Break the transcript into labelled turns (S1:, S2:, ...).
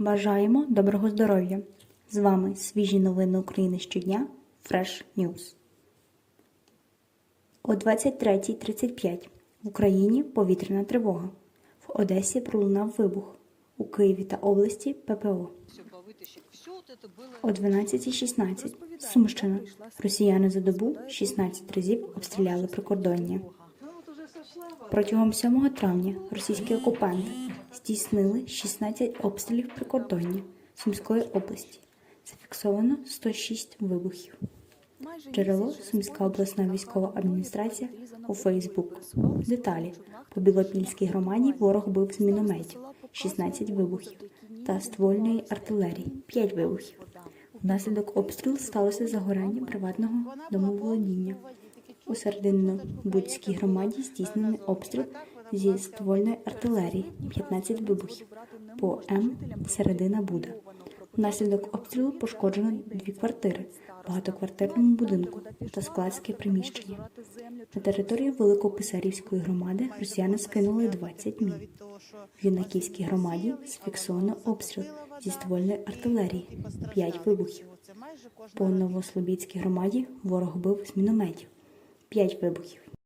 S1: Бажаємо доброго здоров'я! З вами свіжі новини України щодня Fresh News. О 23.35 в Україні повітряна тривога. В Одесі пролунав вибух. У Києві та області ППО.
S2: все повытащить. Все вот это было...
S1: О 12.16 Сумщина. Росіяни за добу 16 разів обстріляли прикордоння. Протягом 7 травня російські окупанти здійснили 16 обстрілів прикордоння Сумської області. Зафіксовано 106 вибухів. Джерело Сумська обласна військова адміністрація у Фейсбук. Деталі по Білопільській громаді ворог бив з мінометів 16 вибухів та ствольної артилерії 5 вибухів. Внаслідок обстрілу сталося загорання приватного домоволодіння. У Серединно-Будській громаді здійснений обстріл зі ствольної артилерії 15 вибухів по М Середина Буда. Внаслідок обстрілу пошкоджено дві квартири в багатоквартирному будинку та складське приміщення. На території Великописарівської громади росіяни скинули 20 мін. В Юнаківській громаді зафіксовано обстріл зі ствольної артилерії 5 вибухів. По Новослобідській громаді ворог бив з мінометів 5 wybuchów.